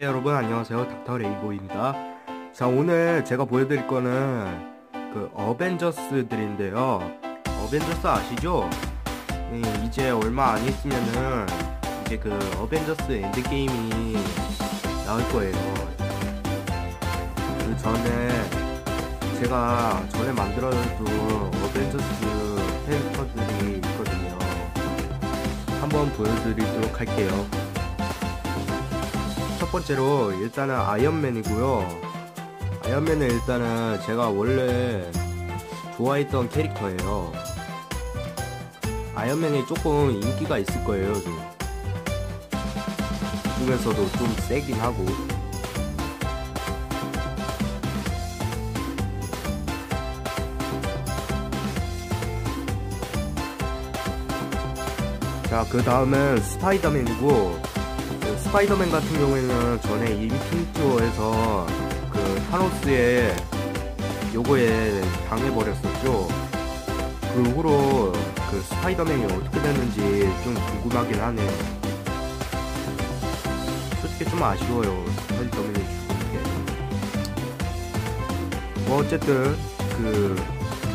네, 여러분 안녕하세요. 닥터 레이보입니다. 자 오늘 제가 보여드릴 거는 그 어벤져스들인데요. 어벤져스 아시죠? 네, 이제 얼마 안 있으면은 이제 그 어벤져스 엔드게임이 나올 거예요. 그 전에 제가 전에 만들어둔 어벤져스 캐릭터들이 있거든요. 한번 보여드리도록 할게요 첫 번째로 일단은 아이언맨이고요. 아이언맨은 일단은 제가 원래 좋아했던 캐릭터예요. 아이언맨이 조금 인기가 있을 거예요. 좀. 그 중에서도 좀 세긴 하고. 자, 그 다음은 스파이더맨이고, 그 스파이더맨 같은 경우에는 전에 인피니티 워에서 그 타노스의 요거에 당해버렸었죠. 그 후로 그 스파이더맨이 어떻게 됐는지 좀 궁금하긴 하네요. 솔직히 좀 아쉬워요. 스파이더맨이 죽은 게. 뭐 어쨌든 그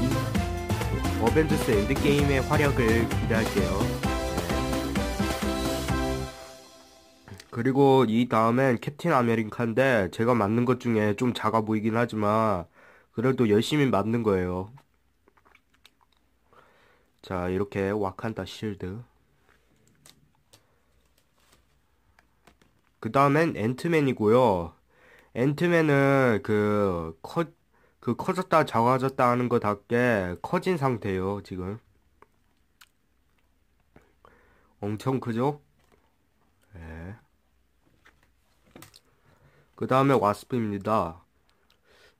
이- 어벤져스 엔드게임의 활약을 기대할게요. 그리고 이 다음엔 캡틴 아메리카인데 제가 만든 것 중에 좀 작아 보이긴 하지만 그래도 열심히 만든 거예요. 자, 이렇게 와칸다 실드. 그 다음엔 앤트맨이고요. 앤트맨은 그 커, 그 커졌다 작아졌다 하는 거답게 커진 상태예요, 지금. 엄청 크죠? 네. 그 다음에 와스프입니다.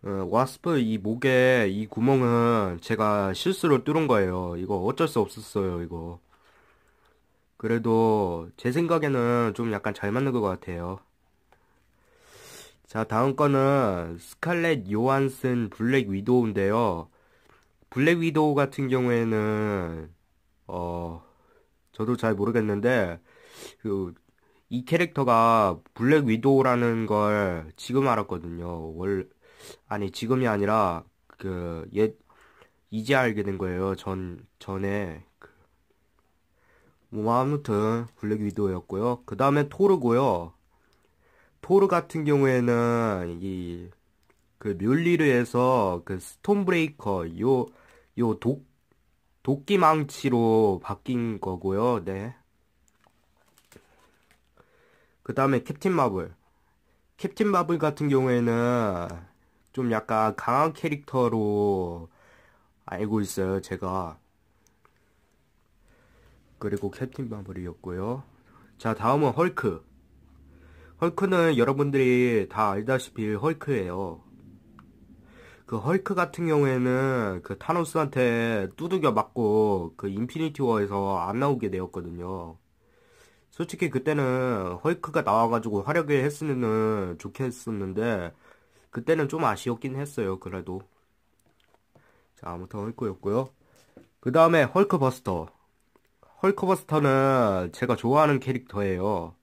어, 와스프 이 목에 이 구멍은 제가 실수로 뚫은 거예요. 이거 어쩔 수 없었어요, 이거. 그래도 제 생각에는 좀 약간 잘 맞는 것 같아요. 자, 다음 거는 스칼렛 요한슨 블랙 위도우인데요. 블랙 위도우 같은 경우에는 어 저도 잘 모르겠는데 그 이 캐릭터가 블랙 위도우라는 걸 지금 알았거든요. 월 아니 지금이 아니라 그 옛 이제 알게 된 거예요. 전 전에 그, 뭐 아무튼 블랙 위도우였고요. 그 다음에 토르고요. 토르 같은 경우에는 이 그 뮬리르에서 그 스톤 브레이커 요 요 독 도끼 망치로 바뀐 거고요. 네. 그 다음에 캡틴 마블. 캡틴 마블 같은 경우에는 좀 약간 강한 캐릭터로 알고 있어요, 제가. 그리고 캡틴 마블이었고요. 자, 다음은 헐크. 헐크는 여러분들이 다 알다시피 헐크예요. 그 헐크 같은 경우에는 그 타노스한테 두들겨 맞고 그 인피니티 워에서 안 나오게 되었거든요. 솔직히 그때는 헐크가 나와가지고 활약을 했으면 좋겠었는데 그때는 좀 아쉬웠긴 했어요. 그래도 자 아무튼 헐크였고요. 그 다음에 헐크버스터. 헐크버스터는 제가 좋아하는 캐릭터예요.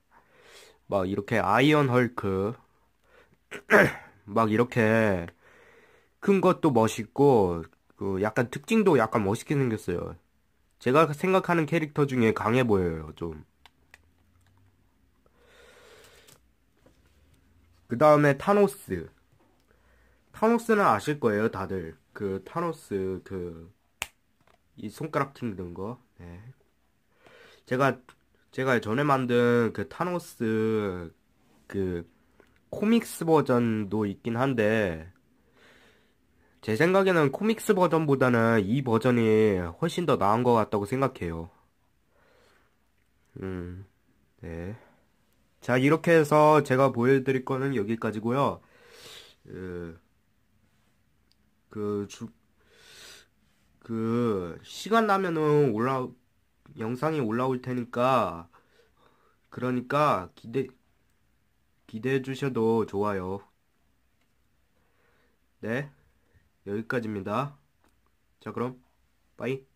막 이렇게 아이언 헐크 막 이렇게 큰 것도 멋있고 그 약간 특징도 약간 멋있게 생겼어요. 제가 생각하는 캐릭터 중에 강해 보여요, 좀. 그 다음에 타노스. 타노스는 아실 거예요, 다들. 그 타노스 그 이 손가락 튕기는 거. 네. 제가 제가 전에 만든 그 타노스 그 코믹스 버전도 있긴 한데 제 생각에는 코믹스 버전보다는 이 버전이 훨씬 더 나은 것 같다고 생각해요. 음, 네. 자, 이렇게 해서 제가 보여드릴 거는 여기까지고요. 그, 그, 주, 그, 시간 나면은 올라, 영상이 올라올 테니까, 그러니까 기대, 기대해 주셔도 좋아요. 네. 여기까지입니다. 자, 그럼, 빠이.